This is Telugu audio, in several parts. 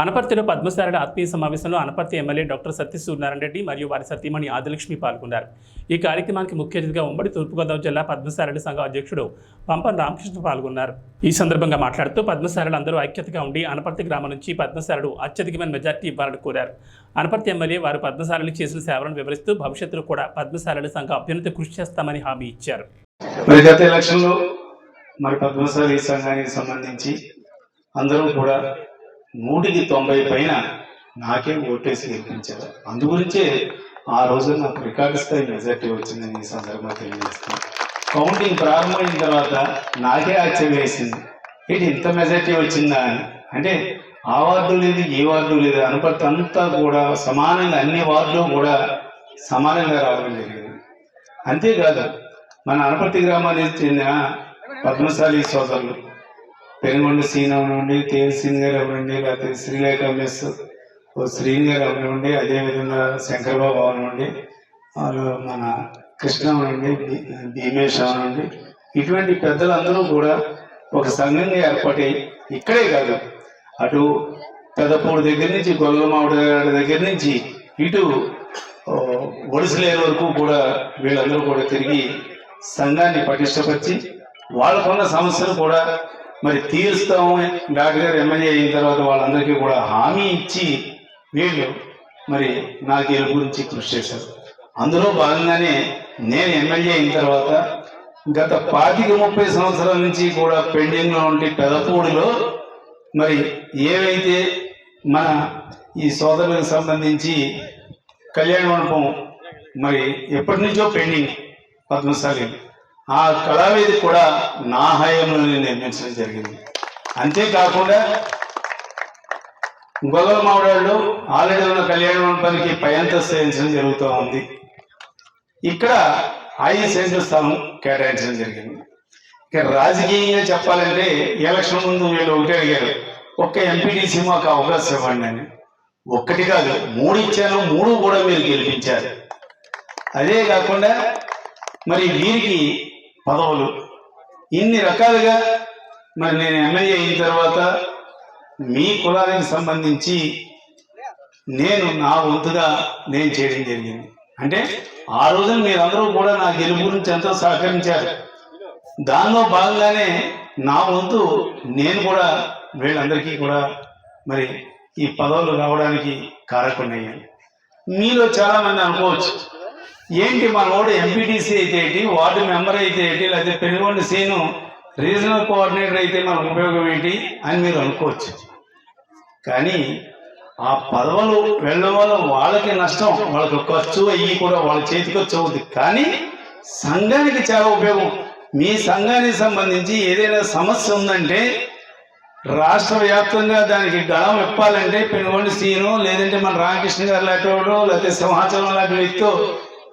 అనపర్తిలో పద్మశారద ఆత్మీయ సమావేశంలో అనపర్తి ఎమ్మెల్యే డాక్టర్ సత్య సూర్యనారాయణ రెడ్డి మరియు వారి సతీమణి ఆదిలక్ష్మి పాల్గొన్నారు. ఈ కార్యక్రమానికి ముఖ్య అతిథిగా ఉమ్మడి తూర్పుగోదావరి జిల్లా పద్మశారద సంఘ అధ్యక్షుడు పంపన్ రామకృష్ణ పాల్గొన్నారు. ఈ సందర్భంగా మాట్లాడుతూ పద్మశారలు అందరూ ఐక్యతగా ఉండి అనపర్తి గ్రామం నుంచి పద్మశారడు అత్యధికమైన మెజార్టీ ఇవ్వాలని కోరారు. అనపర్తి ఎమ్మెల్యే వారు పద్మశాలలు చేసిన సేవలను వివరిస్తూ భవిష్యత్తులో కూడా పద్మశాలల సంఘ అభ్యున్నతి కృషి చేస్తామని హామీ ఇచ్చారు. మరి గత ఎలక్షన్లో మరి పద్మశాలి సంఘానికి సంబంధించి అందరూ కూడా నూటికి తొంభై పైన నాకే ఓటేసి గెలిపించారు. అందుగురించే ఆ రోజు నాకు రికార్డు స్థాయి మెజార్టీ వచ్చిందని ఈ సందర్భంగా తెలియజేస్తాను కౌంటింగ్ ప్రారంభమైన తర్వాత నాకే ఆశ్చర్యం వేసింది. ఏంటి ఇంత మెజార్టీ వచ్చిందా అని. అంటే ఆ వార్డు లేదు ఈ వార్డు లేదు అనుపతి అంతా కూడా సమానంగా అన్ని వార్డులు కూడా సమానంగా రావడం జరిగింది. అంతేకాదు మన అనుపతి గ్రామానికి చెందిన పద్మశాలి సోదరులు పెనుగొండ సీన్ అవనివ్వండి తేల్ సీన్ గారు అవనివ్వండి లేకపోతే శ్రీలేఖ మిస్ ఓ శ్రీని గారు అవనివ్వండి అదేవిధంగా శంకర్బాబు అవనివ్వండి వాళ్ళు మన కృష్ణ అవనండి భీమేష్ అవనండి. ఇటువంటి పెద్దలందరూ కూడా ఒక సంఘంగా ఏర్పడి ఇక్కడే కాదు అటు పెదపూడి దగ్గర నుంచి గొల్లమావిడ దగ్గర నుంచి ఇటు ఓ, వరకు కూడా వీళ్ళందరూ కూడా తిరిగి సంఘాన్ని పటిష్టపరిచి వాళ్ళకున్న సమస్యలు కూడా మరి తీరుస్తాము డాక్టర్ గారు ఎమ్మెల్యే అయిన తర్వాత వాళ్ళందరికీ కూడా హామీ ఇచ్చి వీళ్ళు మరి నాకు గెలుపు గురించి కృషి చేశారు. అందులో భాగంగానే నేను ఎమ్మెల్యే అయిన తర్వాత గత పాతిక ముప్పై సంవత్సరాల నుంచి కూడా పెండింగ్లో ఉండి పెదపూడిలో మరి ఏవైతే మన ఈ సోదరులకు సంబంధించి కళ్యాణ మండపం మరి ఎప్పటి నుంచో పెండింగ్ పద్మశాలి ఆ కళావేది కూడా నా హయాంలోనే నిర్మించడం జరిగింది. అంతేకాకుండా గొల్లల మామిడాళ్ళు ఆల్రెడీ ఉన్న కళ్యాణ మండపానికి పయంత అంతస్తు జరుగుతూ ఉంది. ఇక్కడ ఐదు సెంట్ల స్థలం కేటాయించడం జరిగింది. ఇక రాజకీయంగా చెప్పాలంటే ఎలక్షన్ ముందు వీళ్ళు ఒకటే అడిగారు ఒక్క ఎంపీటీసీ మాకు అవకాశం ఇవ్వండి అని. ఒక్కటి కాదు మూడు ఇచ్చాను మూడు కూడా మీరు గెలిపించారు. అదే కాకుండా మరి వీరికి పదవులు. ఇన్ని రకాలుగా మరి నేను ఎమ్మెల్యే అయిన తర్వాత మీ కులానికి సంబంధించి నేను నా వంతుగా నేను చేయడం జరిగింది. అంటే ఆ రోజున మీరందరూ కూడా నా గెలుపు గురించి ఎంతో సహకరించారు. దానిలో భాగంగానే నా వంతు నేను కూడా వీళ్ళందరికీ కూడా మరి ఈ పదవులు రావడానికి కారకున్నయ్యాను మీలో చాలామంది అనుకోవచ్చు. ఏంటి మన వాడు ఎంపీటీసీ అయితే ఏంటి వార్డు మెంబర్ అయితే ఏంటి లేకపోతే పెనుగొండ సీను రీజనల్ కోఆర్డినేటర్ అయితే మనకు ఉపయోగం ఏంటి అని మీరు అనుకోవచ్చు. కానీ ఆ పదవులు వెళ్ళడం వల్ల వాళ్ళకి నష్టం వాళ్ళకి ఖర్చు అయ్యి కూడా వాళ్ళ చేతి ఖర్చు అవుతుంది కానీ సంఘానికి చాలా ఉపయోగం. మీ సంఘానికి సంబంధించి ఏదైనా సమస్య ఉందంటే రాష్ట్ర వ్యాప్తంగా దానికి గళం ఇప్పాలంటే పెనుగొండ సీను లేదంటే మన రామకృష్ణ గారు లాంటి వాడు లేకపోతే సింహాచలం లాంటి వ్యక్తితో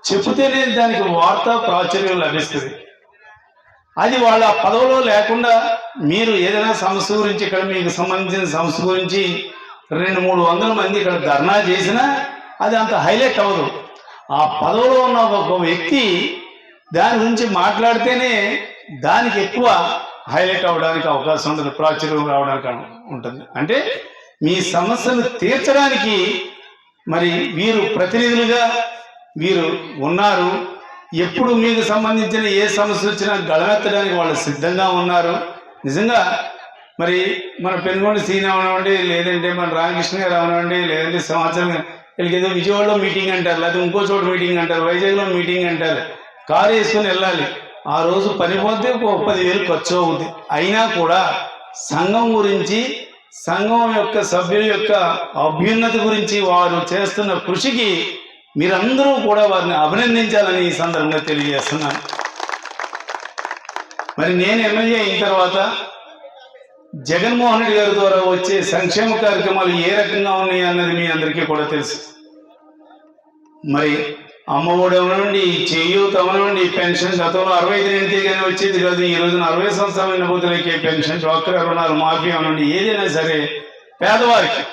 చెబితేనే దానికి వార్త ప్రాచుర్యం లభిస్తుంది. అది వాళ్ళ పదవిలో లేకుండా మీరు ఏదైనా సమస్య గురించి ఇక్కడ మీకు సంబంధించిన సమస్య గురించి రెండు మూడు వందల మంది ఇక్కడ ధర్నా చేసినా అది అంత హైలైట్ అవ్వదు. ఆ పదవిలో ఉన్న ఒక వ్యక్తి దాని గురించి మాట్లాడితేనే దానికి ఎక్కువ హైలైట్ అవ్వడానికి అవకాశం ఉంటుంది ప్రాచుర్యం రావడానికి ఉంటుంది. అంటే మీ సమస్యను తీర్చడానికి మరి వీరు ప్రతినిధులుగా వీరు ఉన్నారు. ఎప్పుడు మీకు సంబంధించిన ఏ సమస్య వచ్చినా గళమెత్తడానికి వాళ్ళు సిద్ధంగా ఉన్నారు. నిజంగా మరి మన పెనుగొండ సీన్ అవనివ్వండి లేదంటే మన రామకృష్ణ గారు అవనివ్వండి లేదంటే సంవత్సరం వీళ్ళకి ఏదో విజయవాడలో మీటింగ్ అంటారు. లేకపోతే ఇంకో చోట మీటింగ్ అంటారు. వైజాగ్లో మీటింగ్ అంటారు. కారు వేసుకొని వెళ్ళాలి. ఆ రోజు పని పోతే ఒక పదివేలు ఖర్చు అవుతుంది అయినా కూడా సంఘం గురించి సంఘం యొక్క సభ్యుల యొక్క అభ్యున్నతి గురించి వారు చేస్తున్న కృషికి మీరందరూ కూడా వారిని అభినందించాలని ఈ సందర్భంగా తెలియజేస్తున్నాను. మరి నేను ఎమ్మెల్యే అయిన తర్వాత జగన్మోహన్ రెడ్డి గారి ద్వారా వచ్చే సంక్షేమ కార్యక్రమాలు ఏ రకంగా ఉన్నాయి అన్నది మీ అందరికీ కూడా తెలుసు. మరి అమ్మఒడి అవనండి చేయూత అవనండి పెన్షన్ గతంలో అరవై ఐదు ఎనిమిది కానీ వచ్చేది కాదు ఈ రోజున అరవై సంవత్సరమైన బుద్ధులకి పెన్షన్ డాక్టర్ రుణాలు మాఫీ అవనండి ఏదైనా సరే పేదవారికి